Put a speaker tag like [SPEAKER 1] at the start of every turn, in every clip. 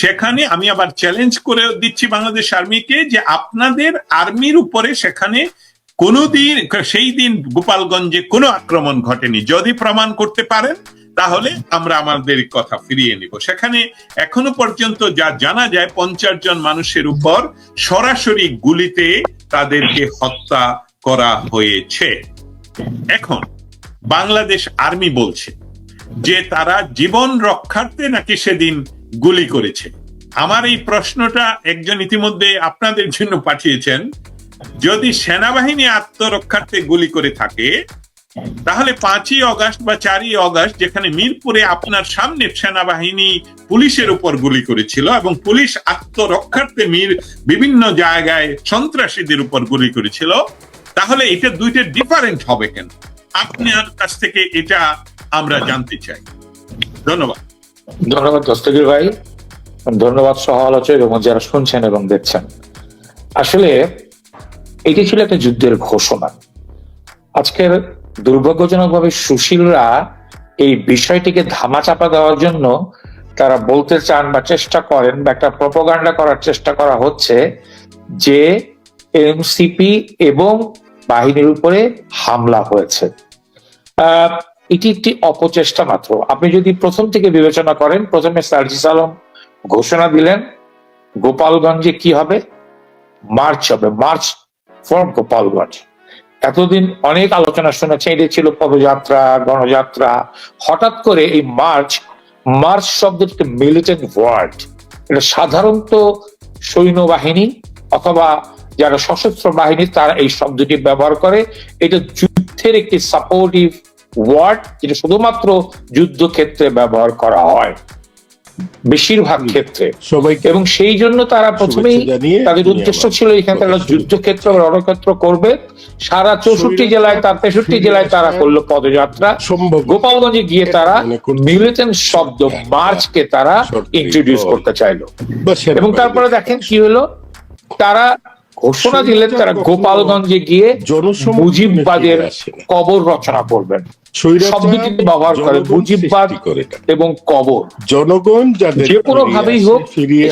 [SPEAKER 1] সেখানে আমি আবার চ্যালেঞ্জ করে দিচ্ছি বাংলাদেশ আর্মিকে যে আপনাদের আর্মির উপরে সেখানে কোনোদিন, সেই দিন গোপালগঞ্জে কোনো আক্রমণ ঘটেনি। যদি প্রমাণ করতে পারেন, তাহলে আমরা আমাদের কথা ফিরিয়ে নিব। সেখানে এখনও পর্যন্ত যা জানা যায়, পঞ্চাশ জন মানুষের উপর সরাসরি গুলিতে তাদেরকে হত্যা করা হয়েছে। এখন বাংলাদেশ আর্মি বলছে যে তারা জীবন রক্ষার্থে নাকি সেদিন গুলি করেছে। আমার এই প্রশ্নটা একজন ইতিমধ্যে আপনাদের জন্য পাঠিয়েছেন। যদি সেনাবাহিনী আত্মরক্ষার্থে গুলি করে থাকে, তাহলে পাঁচই অগাস্ট বা চারই অগাস্ট, যেখানে মিরপুরে আপনার সামনে সেনাবাহিনী পুলিশের উপর গুলি করেছিল এবং পুলিশ আত্মরক্ষার্থে মির বিভিন্ন জায়গায় সন্ত্রাসীদের উপর গুলি করেছিল, তাহলে এটা দুইটা ডিফারেন্ট হবে কেন? আপনার কাছ থেকে এটা আমরা জানতে চাই। ধন্যবাদ।
[SPEAKER 2] ধন্যবাদ দস্তগীর ভাই। ধন্যবাদ সহ আলোচক এবং যারা শুনছেন এবং দেখছেন। আসলে এটি ছিল একটা যুদ্ধের ঘোষণা। আজকের দুর্ভাগ্যজনকভাবে সুশীলরা এই বিষয়টিকে ধামাচাপা দেওয়ার জন্য তারা বলতে চান বা চেষ্টা করেন বা একটা প্রপোগান্ডা করার চেষ্টা করা হচ্ছে যে এমসিপি এবং বাহিনীর উপরে হামলা হয়েছে। আহ, এটি একটি অপচেষ্টা মাত্র। আপনি যদি প্রথম থেকে বিবেচনা করেন, প্রথমে সার্জিস আলম ঘোষণা দিলেন, গোপালগঞ্জে কি হবে? মার্চ হবে। March for Gopalganj. এতদিন অনেক আলোচনা শুনেছে এটি ছিল পদযাত্রা, গণযাত্রা। হঠাৎ করে এই মার্চ মার্চ শব্দটি মিলিটেন্ট ওয়ার্ড এটা সাধারণত সৈন্যবাহিনী অথবা যারা সশস্ত্র বাহিনী, তারা এই শব্দটি ব্যবহার করে। এটা যুদ্ধের একটি সাপোর্টিভ ওয়ার্ড যেটা শুধুমাত্র যুদ্ধক্ষেত্রে ব্যবহার করা হয়। বেশিরভাগ ক্ষেত্রে। এবং সেই জন্য তারা প্রথমেই তাদের উদ্দেশ্য ছিল এখানে তারা যুদ্ধক্ষেত্র রণক্ষেত্র করবে। সারা চৌষট্টি জেলায় তার তেষট্টি জেলায় তারা করল পদযাত্রা। গোপালগঞ্জে গিয়ে তারা। মিলিটেন্ট শব্দ মার্চকে তারা ইন্ট্রোডিউস করতে চাইলো। এবং তারপরে দেখেন কি হলো? তারা ঘোষণা দিলেন তারা গোপালগঞ্জে গিয়ে মুজিববাদের। কবর রচনা করবেন। শব্দটি ব্যবহার করে মুজিববাদ এবং কবর।
[SPEAKER 3] জনগণ
[SPEAKER 2] যে কোনো ভাবেই হোক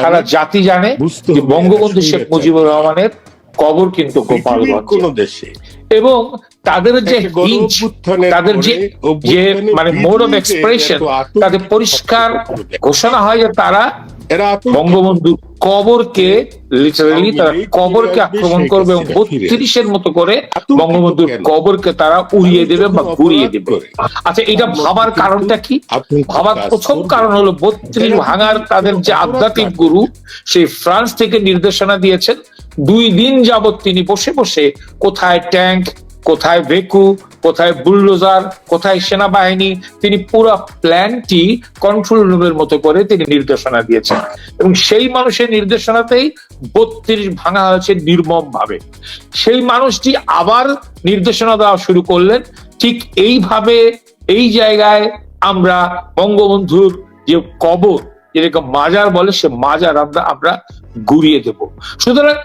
[SPEAKER 2] সারা জাতি জানে যে বঙ্গবন্ধু শেখ মুজিবুর রহমানের কবর কিন্তু গোপালগঞ্জ।
[SPEAKER 3] দেশে।
[SPEAKER 2] এবং তাদের যে তাদের যে যে মানে মোড অফ এক্সপ্রেশন তাদের পরিষ্কার ঘোষণা হয় যে তারা
[SPEAKER 3] এরা আতঙ্ক
[SPEAKER 2] বঙ্গবন্ধুর কবরকে লিটারালি তারা কবরকে আক্রমণ করবে এবং। বত্রিশের মতো করে বঙ্গবন্ধুর? কবরকে তারা উড়িয়ে দেবে বা ঘুরিয়ে দেবে। আচ্ছা এটা ভাবার কারণটা কি? ভাবার প্রথম কারণ হলো বত্রিশ ভাঙার তাদের যে আধ্যাত্মিক গুরু সেই ফ্রান্স থেকে নির্দেশনা দিয়েছেন দুই দিন যাবত তিনি বসে বসে কোথায় ট্যাঙ্ক কোথায় ভেকু কোথায় বুলডোজার, কোথায় সেনাবাহিনী, তিনি পুরো প্ল্যানটি কন্ট্রোল রুমের মতো করে তিনি নির্দেশনা দিয়েছেন। এবং সেই মানুষের নির্দেশনাতেই বত্রিশ ভাঙা হয়েছে নির্মম ভাবে সেই মানুষটি আবার নির্দেশনা দেওয়া শুরু করলেন, ঠিক এইভাবে এই জায়গায় আমরা বঙ্গবন্ধুর যে কবর যেরকম মাজার বলে, সে মাজার আমরা আমরা গুড়িয়ে দেব। সুতরাং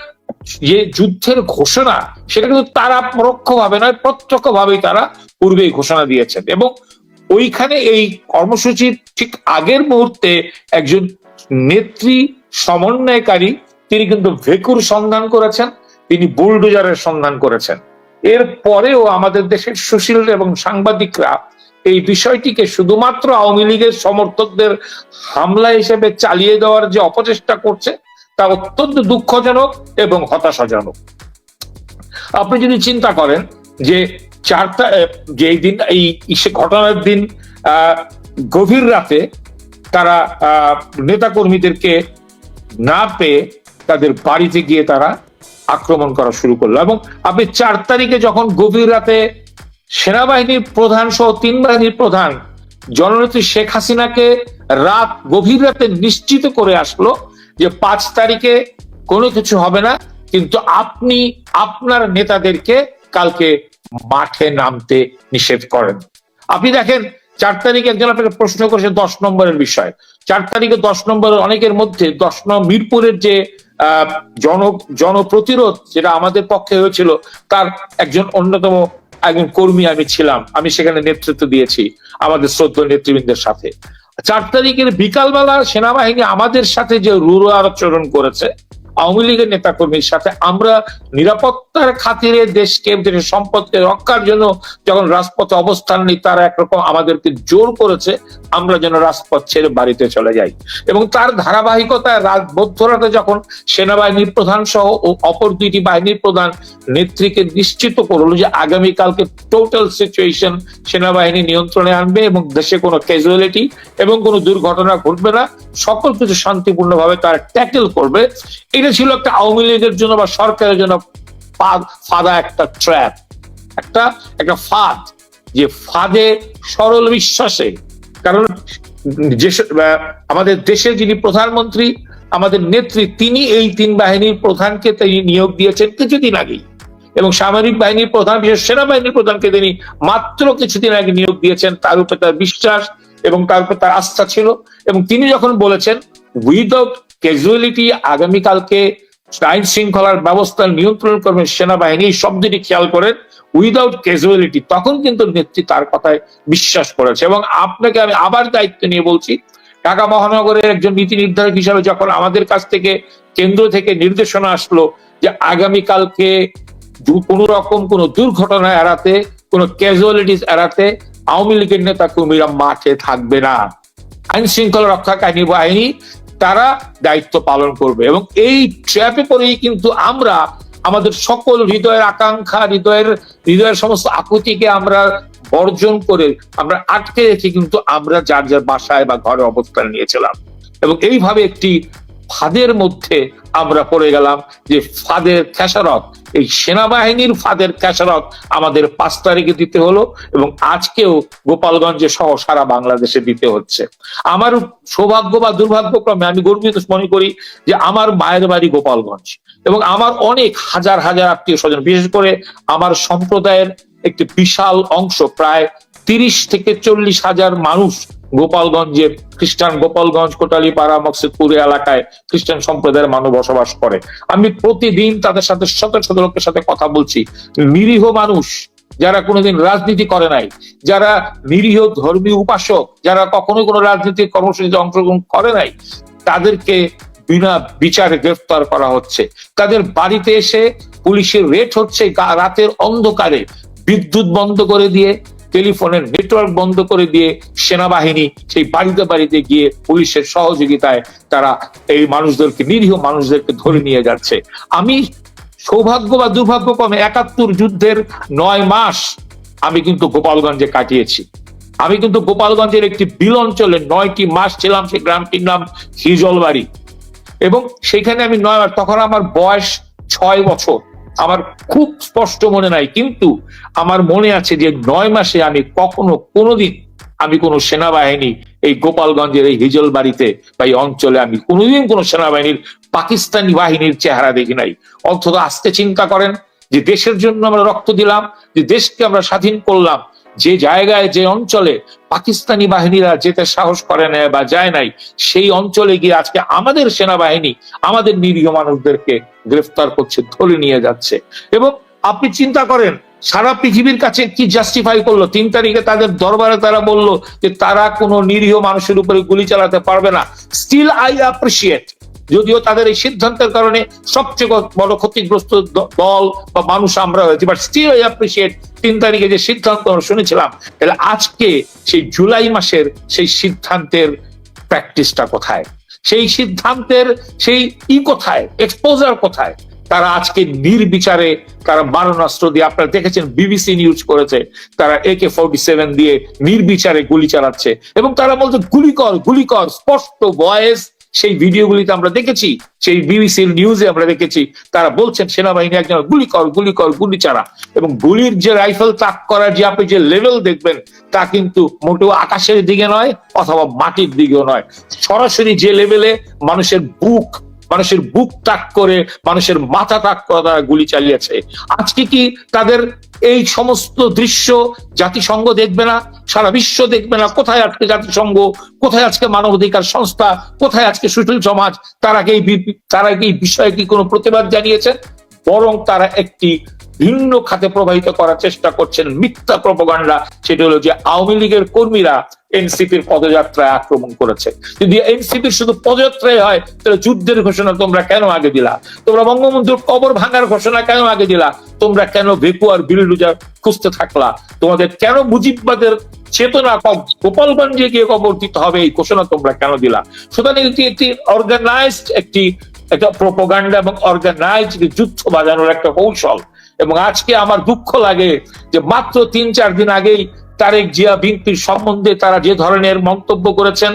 [SPEAKER 2] যে যুদ্ধের ঘোষণা, সেটা কিন্তু তারা পরোক্ষ ভাবে নয় প্রত্যক্ষ ভাবেই তারা পূর্বেই ঘোষণা দিয়েছেন। এবং ওইখানে এই কর্মসূচির ঠিক আগের মুহূর্তে একজন নেত্রী সমন্বয়কারী, তিনি কিন্তু ভেকুর সন্ধান করেছেন, তিনি বুলডোজারের সন্ধান করেছেন। এর পরেও আমাদের দেশের সুশীল এবং সাংবাদিকরা এই বিষয়টিকে শুধুমাত্র আওয়ামী লীগের সমর্থকদের হামলা হিসেবে চালিয়ে দেওয়ার যে অপচেষ্টা করছে তা অত্যন্ত দুঃখজনক এবং হতাশাজনক। আপনি যদি চিন্তা করেন যে চারটা আহ, যে এই দিন এই ঘটনার দিন গভীর রাতে তারা নেতাকর্মীদেরকে না পেয়ে তাদের বাড়িতে গিয়ে তারা আক্রমণ করা শুরু করল এবং আপনি চার তারিখে যখন গভীর রাতে সেনাবাহিনীর প্রধান সহ তিন বাহিনীর প্রধান জননেত্রী শেখ হাসিনাকে রাত গভীর রাতে নিশ্চিত করে আসলো যে পাঁচ তারিখে কোনো কিছু হবে না, কিন্তু আপনি আপনার নেতাদেরকে কালকে মাঠে নামতে নিষেধ করেন। আপনি দেখেন, চার তারিখে একজন আপনাকে প্রশ্ন করেছে দশ নম্বরের বিষয়। চার তারিখে দশ নম্বরের অনেকের মধ্যে, দশ নম্বর মিরপুরের যে জন, জনপ্রতিরোধ যেটা আমাদের পক্ষে হয়েছিল, তার একজন অন্যতম একজন কর্মী আমি ছিলাম। আমি সেখানে নেতৃত্ব দিয়েছি আমাদের শ্রদ্ধ নেতৃবৃন্দের সাথে। চার তারিখের বিকালবেলা সেনাবাহিনী আমাদের সাথে যে রুরু আচরণ করেছে আওয়ামী লীগের নেতাকর্মীর সাথে আমরা নিরাপত্তার খাতিরে দেশকে, দেশের সম্পদকে রক্ষার জন্য যখন রাজপথে অবস্থান নিই, তারা একরকম আমাদেরকে জোর করেছে, আমরা যেন রাজপথ ছেড়ে বাড়িতে চলে যাই। এবং তার ধারাবাহিকতায় রাত মধ্যরাতে যখন সেনাবাহিনীর প্রধান সহ ও অপর দুইটি বাহিনীর প্রধান নেত্রীকে নিশ্চিত করল যে আগামীকালকে টোটাল সিচুয়েশন সেনাবাহিনী নিয়ন্ত্রণে আনবে এবং দেশে কোনো ক্যাজুয়ালিটি এবং কোনো দুর্ঘটনা ঘটবে না, সকল কিছু শান্তিপূর্ণভাবে তারা ট্যাকেল করবে। এটা ছিল একটা আওয়ামী লীগের জন্য বা সরকারের জন্য ফাঁদা একটা ট্র্যাপ একটা একটা ফাঁদ, যে ফাঁদে সরল বিশ্বাসে। কারণ যে আমাদের দেশের যিনি প্রধানমন্ত্রী, আমাদের নেত্রী, তিনি এই তিন বাহিনীর প্রধানকে তিনি নিয়োগ দিয়েছেন কিছুদিন আগেই। এবং সামরিক বাহিনীর প্রধান, বিশেষ সেনাবাহিনীর প্রধানকে তিনি মাত্র কিছুদিন আগে নিয়োগ দিয়েছেন। তার উপরে তার বিশ্বাস এবং তার উপর তার আস্থা ছিল। এবং তিনি যখন বলেছেন উইদাউট ক্যাজুয়ালিটি আগামীকালকে আইন শৃঙ্খলার ব্যবস্থা নিয়ন্ত্রণ করবেন সেনাবাহিনী, এই শব্দটি খেয়াল করেন উইদাউট ক্যাজুয়ালিটি তখন কিন্তু নেত্রী তার কথায় বিশ্বাস করেছে। এবং আপনাকে আমি আবার দায়িত্ব নিয়ে বলছি, ঢাকা মহানগরের একজন নীতি নির্ধারক হিসাবে যখন আমাদের কাছ থেকে কেন্দ্র থেকে নির্দেশনা আসলো যে আগামীকালকে কোনো রকম কোনো দুর্ঘটনা এড়াতে, কোনো ক্যাজুয়ালিটিস এড়াতে আওয়ামী লীগের নেতা কর্মীরা মাঠে থাকবে না। আইন শৃঙ্খলা রক্ষাকারী বাহিনী তারা দায়িত্ব পালন করবে এবং এই ট্র্যাপে পরেই কিন্তু আমরা আমাদের সকল হৃদয়ের আকাঙ্ক্ষা, হৃদয়ের হৃদয়ের সমস্ত আকুতিকে আমরা বর্জন করে আমরা আটকে রেখে কিন্তু আমরা যার যার বাসায় বা ঘরে অবস্থান নিয়েছিলাম। এবং এইভাবে একটি ফাঁদের মধ্যে আমরা পড়ে গেলাম যে ফাঁদের খেসারত, এই সেনাবাহিনীর ফাঁদের খেসারত আমাদের পাঁচ তারিখে দিতে হলো এবং আজকেও গোপালগঞ্জে সহ সারা বাংলাদেশে দিতে হচ্ছে। আমার সৌভাগ্য বা দুর্ভাগ্যক্রমে আমি গর্বিত মনে করি যে আমার মায়ের বাড়ি গোপালগঞ্জ এবং আমার অনেক হাজার হাজার আত্মীয় স্বজন, বিশেষ করে আমার সম্প্রদায়ের একটি বিশাল অংশ, প্রায় তিরিশ থেকে চল্লিশ হাজার মানুষ গোপালগঞ্জের খ্রিস্টান গোপালগঞ্জ, কোটালীপাড়া, মকসিদপুর এলাকায় খ্রিস্টান সম্প্রদায়ের মানুষ বসবাস করে। আমি প্রতিদিন তাদের সাথে শত শত লোকের সাথে কথা বলছি। নিরীহ মানুষ, যারা কোনোদিন রাজনীতি করে নাই, যারা নিরীহ ধর্মীয় উপাসক, যারা কখনো কোনো রাজনৈতিক কর্মসূচিতে অংশগ্রহণ করে নাই, তাদেরকে বিনা বিচারে গ্রেফতার করা হচ্ছে। তাদের বাড়িতে এসে পুলিশের রেট হচ্ছে রাতের অন্ধকারে বিদ্যুৎ বন্ধ করে দিয়ে টেলিফোনের নেটওয়ার্ক বন্ধ করে দিয়ে সেনাবাহিনী সেই বাড়িতে বাড়িতে গিয়ে পুলিশের সহযোগিতায় তারা এই মানুষদেরকে, নিরীহ মানুষদেরকে ধরে নিয়ে যাচ্ছে। আমি সৌভাগ্য বা দুর্ভাগ্যক্রমে একাত্তর যুদ্ধের নয় মাস আমি কিন্তু গোপালগঞ্জে কাটিয়েছি। আমি কিন্তু গোপালগঞ্জের একটি বিল অঞ্চলে নয়টি মাস ছিলাম, সেই গ্রামটির নাম হিজলবাড়ি। এবং সেখানে আমি নয় তখন আমার বয়স ছয় বছর। আমার খুব স্পষ্ট মনে নাই, কিন্তু আমার মনে আছে যে নয় মাসে আমি কখনো কোনোদিন আমি কোনো সেনাবাহিনী এই গোপালগঞ্জের এই হিজল বাড়িতে বা এই অঞ্চলে আমি কোনোদিন কোনো সেনাবাহিনীর পাকিস্তানি বাহিনীর চেহারা দেখি নাই। অন্তত আজকে চিন্তা করেন যে দেশের জন্য আমরা রক্ত দিলাম, যে দেশকে আমরা স্বাধীন করলাম যে জায়গায়, যে অঞ্চলে পাকিস্তানি বাহিনীরা যেতে সাহস করে না বা যায় নাই, সেই অঞ্চলে গিয়ে আজকে আমাদের সেনাবাহিনী, আমাদের নিরীহ মানুষদেরকে গ্রেফতার করছে, ধরে নিয়ে যাচ্ছে। এবং আপনি চিন্তা করেন, সারা পৃথিবীর কাছে কি জাস্টিফাই করল? তিন তারিখে তাদের দরবারে তারা বলল যে তারা কোনো নিরীহ মানুষের উপরে গুলি চালাতে পারবে না। স্টিল আই অ্যাপ্রিসিয়েট যদিও তাদের এই সিদ্ধান্তের কারণে সবচেয়ে বড় ক্ষতিগ্রস্ত দল বা মানুষ আমরা হয়েছি বাট স্টিল আই অ্যাপ্রিসিয়েট তিন তারিখে যে সিদ্ধান্ত শুনেছিলাম, তাহলে আজকে সেই জুলাই মাসের সেই সিদ্ধান্তের প্র্যাকটিসটা কোথায়? সেই সিদ্ধান্তের সেই ই কোথায়? এক্সপোজার কোথায়? তারা আজকে নির্বিচারে তারা মারণাস্ত্র দিয়ে, আপনারা দেখেছেন বিবিসি নিউজ করেছে, তারা একে ফোর্টি সেভেন দিয়ে নির্বিচারে গুলি চালাচ্ছে এবং তারা বলছে, গুলি কর গুলি কর, স্পষ্ট ভয়েস সেই ভিডিওগুলিতে আমরা দেখেছি, সেই বিবিসির নিউজে আমরা দেখেছি, তারা বলছেন, সেনাবাহিনী একজন গুলি কর গুলি কর, গুলি চারা এবং গুলির যে রাইফেল তাক করার যে আপনি যে লেভেল দেখবেন, তা কিন্তু মোটেও আকাশের দিকে নয়, অথবা মাটির দিকেও নয়। সরাসরি যে লেভেলে মানুষের বুক মানুষের বুক তাক করে, মানুষের মাথা তাক করে গুলি চালিয়েছে। আজকে কি তাদের এই সমস্ত দৃশ্য জাতিসংঘ দেখবে না? সারা বিশ্ব দেখবে না? কোথায় আজকে জাতিসংঘ? কোথায় আজকে মানবাধিকার সংস্থা? কোথায় আজকে সুশীল সমাজ? তারা কি তারা কি বিষয়ে কি কোনো প্রতিবাদ জানিয়েছেন বরং তারা একটি ভিন্ন খাতে প্রবাহিত করার চেষ্টা করছেন মিথ্যা প্রপাগান্ডা। সেটা হলো যে আওয়ামী লীগের কর্মীরা এনসিপির পদযাত্রায় আক্রমণ করেছে। যদি এনসিপির শুধু পদযাত্রায় হয়, তাহলে যুদ্ধের ঘোষণা তোমরা কেন আগে দিলা? তোমরা বঙ্গবন্ধুর কবর ভাঙার ঘোষণা কেন আগে দিলা? তোমরা কেন ভেকু আর বিলডুজার খুঁজতে থাকলা? তোমাদের কেন মুজিববাদের চেতনা গোপালগঞ্জে গিয়ে কবর দিতে হবে? এই ঘোষণা তোমরা কেন দিলা? সুতরাং এটি একটি অর্গানাইজড একটি, একটা প্রোপাগান্ডা এবং অর্গানাইজড যুদ্ধ বাজানোর একটা কৌশল। এবং আজকে আমার দুঃখ লাগে যে মাত্র তিন, চার দিন আগেই তারেক জিয়া, বিএনপির সম্বন্ধে তারা যে ধরনের মন্তব্য করেছেন,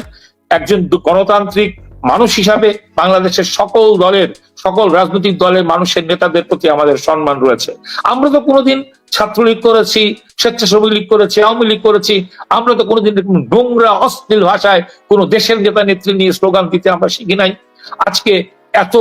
[SPEAKER 2] একজন গণতান্ত্রিক মানুষ হিসাবে বাংলাদেশের সকল দলের, সকল রাজনৈতিক দলের মানুষের নেতাদের প্রতি আমাদের সম্মান রয়েছে। আমরা তো কোনোদিন ছাত্রলীগ করেছি স্বেচ্ছাসেবী লীগ করেছি, আওয়ামী লীগ করেছি, আমরা তো কোনোদিন নোংরা, অশ্লীল ভাষায় কোনো দেশের নেতা নেত্রী নিয়ে স্লোগান দিতে আমরা শিখি নাই। আজকে এত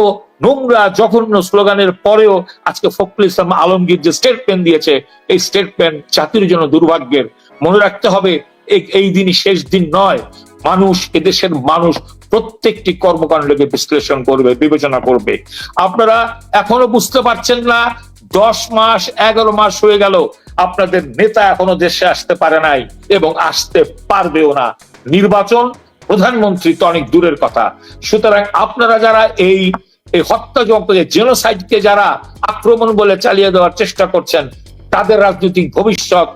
[SPEAKER 2] নোংরা, জঘন্য স্লোগানের পরেও আজকে ফখরুল ইসলাম আলমগীর যে স্টেটমেন্ট দিয়েছে, এই স্টেটমেন্ট জাতির জন্য দুর্ভাগ্যের। মনে রাখতে হবে এই- দিনই শেষ দিন নয়। মানুষ, এদেশের মানুষ প্রত্যেকটি কর্মকাণ্ডকে বিশ্লেষণ করবে, বিবেচনা করবে। আপনারা এখনও বুঝতে পারছেন না, দশ মাস, এগারো মাস হয়ে গেল। আপনাদের নেতা এখনও দেশে আসতে পারে নাই এবং আসতে পারবেও না। নির্বাচন প্রধানমন্ত্রী তো অনেক দূরের কথা। সুতরাং আপনারা যারা এই এই হত্যাযজ্ঞ জেনোসাইডকে যারা আক্রমণ বলে চালিয়ে দেওয়ার চেষ্টা করছেন, তাদের রাজনৈতিক ভবিষ্যৎ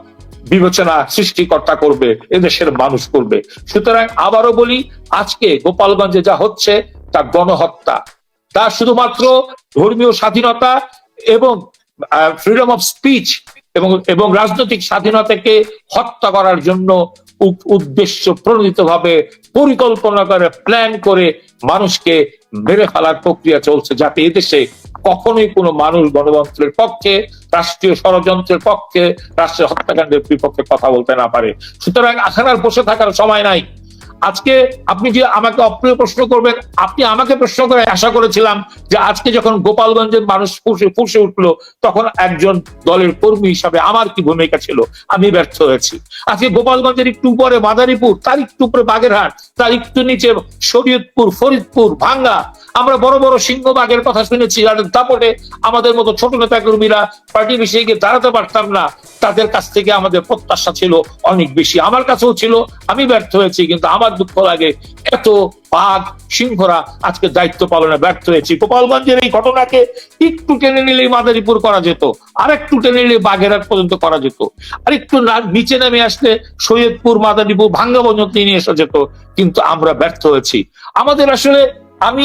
[SPEAKER 2] বিবেচনা সৃষ্টিকর্তা করবে, এদেশের মানুষ করবে। সুতরাং আবারও বলি, আজকে গোপালগঞ্জে যা হচ্ছে, তা গণহত্যা। তা শুধুমাত্র ধর্মীয় স্বাধীনতা এবং ফ্রিডম অফ স্পিচ এবং এবং রাজনৈতিক স্বাধীনতাকে হত্যা করার জন্য উদ্দেশ্য প্রণোদিত ভাবে পরিকল্পনা করে প্ল্যান করে মানুষকে মেরে ফেলার প্রক্রিয়া চলছে যাতে এদেশে কখনোই কোনো মানুষ গণতন্ত্রের পক্ষে, রাষ্ট্রীয় ষড়যন্ত্রের পক্ষে, রাষ্ট্রের হত্যাকাণ্ডের বিপক্ষে কথা বলতে না পারে। সুতরাং এখন আর বসে থাকার সময় নাই। আজকে আপনি যে আমাকে অপ্রিয় প্রশ্ন করবেন, আপনি আমাকে প্রশ্ন করে আশা করেছিলাম যে আজকে যখন গোপালগঞ্জের মানুষ ফুসে ফুসে উঠল, তখন একজন দলের কর্মী হিসাবে আমার কি ভূমিকা ছিল? আমি ব্যর্থ হয়েছি। আজকে গোপালগঞ্জের একটু উপরে মাদারীপুর, তার একটু উপরে বাগেরহাট, তার একটু নিচে শরীয়তপুর, ফরিদপুর, ভাঙ্গা। আমরা বড় বড় সিংহবাগের কথা শুনেছি যাদের দাপটে আমাদের মতো ছোট নেতা কর্মীরা পার্টি বিষয়ে গিয়ে দাঁড়াতে পারতাম না। তাদের কাছ থেকে আমাদের প্রত্যাশা ছিল অনেক বেশি। আমার কাছেও ছিল, আমি ব্যর্থ হয়েছি, কিন্তু আমার দুঃখ লাগে। এত বাঘ, সিংহরা আজকে দায়িত্ব পালনে ব্যর্থ হয়েছি। গোপালগঞ্জের এই ঘটনাকে একটু টেনে নিলেই মাদারীপুর করা যেত। আর একটু টেনে নিলে বাগেরহাট পর্যন্ত করা যেত। আর একটু নিচে নেমে আসলে সৈয়দপুর, মাদারীপুর ভাঙ্গা পর্যন্ত নিয়ে আসা যেত। কিন্তু আমরা ব্যর্থ হয়েছি। আমাদের আসলে আমি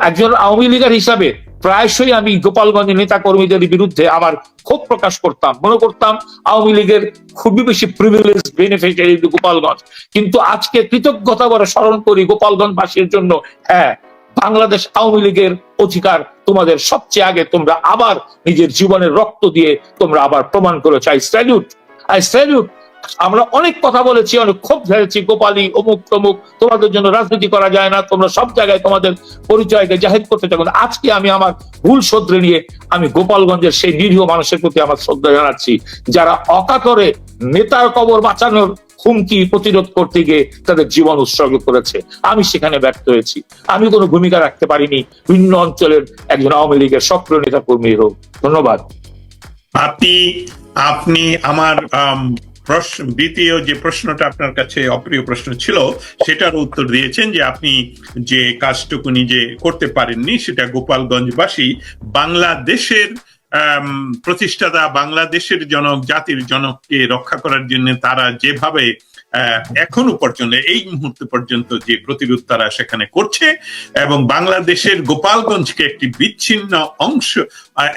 [SPEAKER 2] একজন আওয়ামী লীগার হিসাবে প্রায়শই আমি গোপালগঞ্জের নেতা কর্মীদের বিরুদ্ধে আমার ক্ষোভ প্রকাশ করতাম। মনে করতাম আওয়ামী লীগের খুবই বেশি প্রিভিলেজ বেনিফিশিয়ারি গোপালগঞ্জ। কিন্তু আজকে কৃতজ্ঞতা বলে স্মরণ করি গোপালগঞ্জবাসীর জন্য হ্যাঁ বাংলাদেশ আওয়ামী লীগের অধিকার তোমাদের সবচেয়ে আগে তোমরা আবার নিজের জীবনের রক্ত দিয়ে তোমরা আবার প্রমাণ করেছ আই স্যালিউট আই স্যালিউট আমরা অনেক কথা বলেছি অনেক ক্ষোভ ঝেড়েছি গোপালী অমুক তমুক তোমাদের জন্য রাজনীতি করা যায় না তোমরা সব জায়গায় তোমাদের পরিচয়কে জাহির করতে চাও। আজকে আমি আমার ভুল শোধরে নিয়ে আমি গোপালগঞ্জের সেই নিরীহ মানুষের প্রতি আমার শ্রদ্ধা জানাচ্ছি যারা অকাতরে নেতার কবর বাঁচানোর হুমকি প্রতিরোধ করতে গিয়ে তাদের জীবন উৎসর্গ করেছে। আমি সেখানে ব্যর্থ হয়েছি। আমি কোনো ভূমিকা রাখতে পারিনি। ভিন্ন অঞ্চলের একজন আওয়ামী লীগের সক্রিয় নেতা কর্মী হোক। ধন্যবাদ।
[SPEAKER 1] আপনি আপনি আমার আম, প্রশ্ন, দ্বিতীয় যে প্রশ্নটা আপনার কাছে অপ্রিয় প্রশ্ন ছিল, সেটার উত্তর দিয়েছেন যে আপনি যে কাজটুকু নিজে করতে পারেননি, সেটা গোপালগঞ্জবাসী বাংলাদেশের প্রতিষ্ঠাতা বাংলাদেশের জনক, জাতির জনককে রক্ষা করার জন্য তারা যেভাবে এখনও পর্যন্ত, এই মুহূর্ত পর্যন্ত যে প্রতিরোধ তারা সেখানে করছে এবং বাংলাদেশের গোপালগঞ্জকে একটি বিচ্ছিন্ন অংশ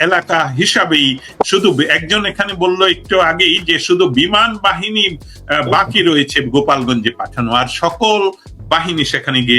[SPEAKER 1] এলাকা হিসাবেই শুধু একজন এখানে বলল একটু আগেই যে শুধু বিমান বাহিনী বাকি রয়েছে গোপালগঞ্জে পাঠানো, আর সকল বাহিনী সেখানে গিয়ে